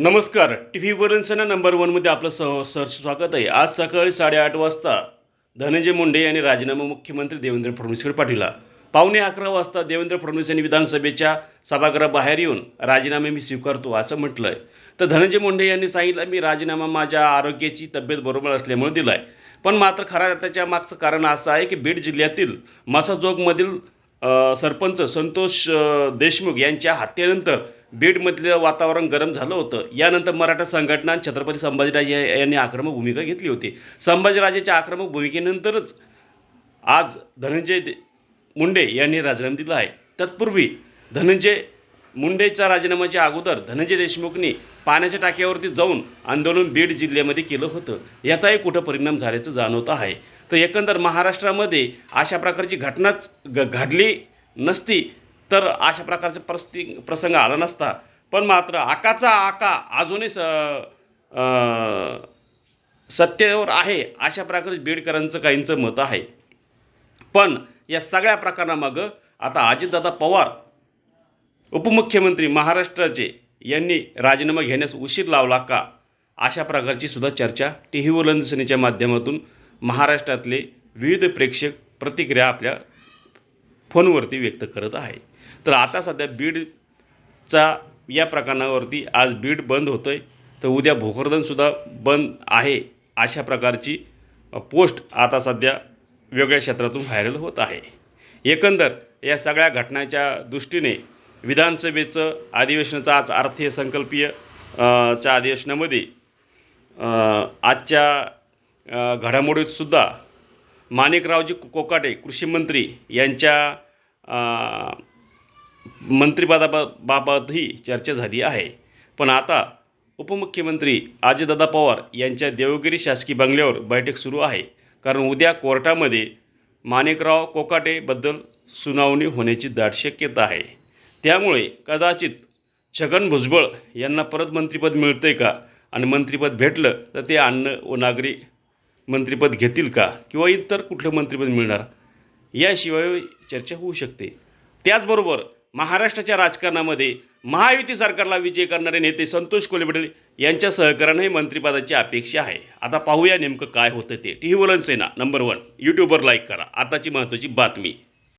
नमस्कार. T V वरंसना number वनमध्ये आपलं स सर स्वागत आहे. आज सकाळी साडेआठ वाजता धनंजय मुंडे यांनी राजीनामा मुख्यमंत्री देवेंद्र फडणवीसकडे पाठविला. पावणे अकरा वाजता देवेंद्र फडणवीस यांनी विधानसभेच्या सभागृहाबाहेर येऊन राजीनामे मी स्वीकारतो असं म्हटलं आहे तर धनंजय मुंडे यांनी सांगितलं मी राजीनामा माझ्या आरोग्याची तब्येत बरोबर असल्यामुळे दिला आहे पण मात्र खरा त्याच्या मागचं कारण असं आहे की बीड जिल्ह्यातील मासाजोगमधील सरपंच संतोष देशमुख यांच्या हत्येनंतर बीडमधलं वातावरण गरम झालं होतं. यानंतर मराठा संघटना छत्रपती संभाजीराजे या- यांनी आक्रमक भूमिका घेतली होती. संभाजीराजेच्या आक्रमक भूमिकेनंतरच आज धनंजय दे- मुंडे यांनी राजीनामा दिला आहे. तत्पूर्वी धनंजय मुंडेच्या राजीनाम्याच्या अगोदर धनंजय देशमुखनी पाण्याच्या टाक्यावरती जाऊन आंदोलन बीड जिल्ह्यामध्ये केलं होतं. याचाही कुठं परिणाम झाल्याचं जाणवत आहे. तर एकंदर महाराष्ट्रामध्ये अशा प्रकारची घटनाच घ घडली नसती. तर अशा प्रकारचे प्रस्ती प्रसंग आला नसता. पण मात्र आकाचा आका अजूनही स सत्तेवर आहे अशा प्रकारे बीडकरांचं काहींचं मत आहे. पण या सगळ्या प्रकरणामागं आता अजितदादा पवार उपमुख्यमंत्री महाराष्ट्राचे यांनी राजीनामा घेण्यास उशीर लावला का? अशा प्रकारची सुद्धा चर्चा टी व्ही वलंदसनीच्या माध्यमातून महाराष्ट्रातले विविध प्रेक्षक प्रतिक्रिया आपल्या फोनवरती व्यक्त करत आहे. तर आता सध्या बीडचा या प्रकरणावरती आज बीड बंद होतं आहे तर उद्या भोकरदनसुद्धा बंद आहे अशा प्रकारची पोस्ट आता सध्या वेगळ्या क्षेत्रातून व्हायरल होत आहे. एकंदर या सगळ्या घटनाच्या दृष्टीने विधानसभेचं अधिवेशनाचं आज अर्थसंकल्पीय संकल्पीय च्या अधिवेशनामध्ये आजच्या घडामोडीतसुद्धा माणिकरावजी कोकाटे कृषीमंत्री यांच्या अ, मंत्रिपदाबाबतही चर्चा झाली आहे. पण आता उपमुख्यमंत्री अजितदादा पवार यांच्या देवगिरी शासकीय बंगल्यावर बैठक सुरू आहे. कारण उद्या कोर्टामध्ये माणिकराव कोकाटेबद्दल सुनावणी होण्याची दाट शक्यता आहे. त्यामुळे कदाचित छगन भुजबळ यांना परत मंत्रिपद आहे का? आणि मंत्रिपद भेटलं तर ते अन्न व नागरी मंत्रिपद घेतील का? किंवा इतर कुठलं मंत्रिपद मिळणार? याशिवाय चर्चा होऊ शकते. त्याचबरोबर महाराष्ट्राच्या राजकारणामध्ये महायुती सरकारला विजय करणारे नेते संतोष कोल्हेपटेल यांच्या सहकार्याने मंत्रिपदाची अपेक्षा आहे. आता पाहूया नेमकं काय होतं ते. टी व्ही वलन सेना नंबर वन यूट्यूबवर लाईक करा. आताची महत्त्वाची बातमी.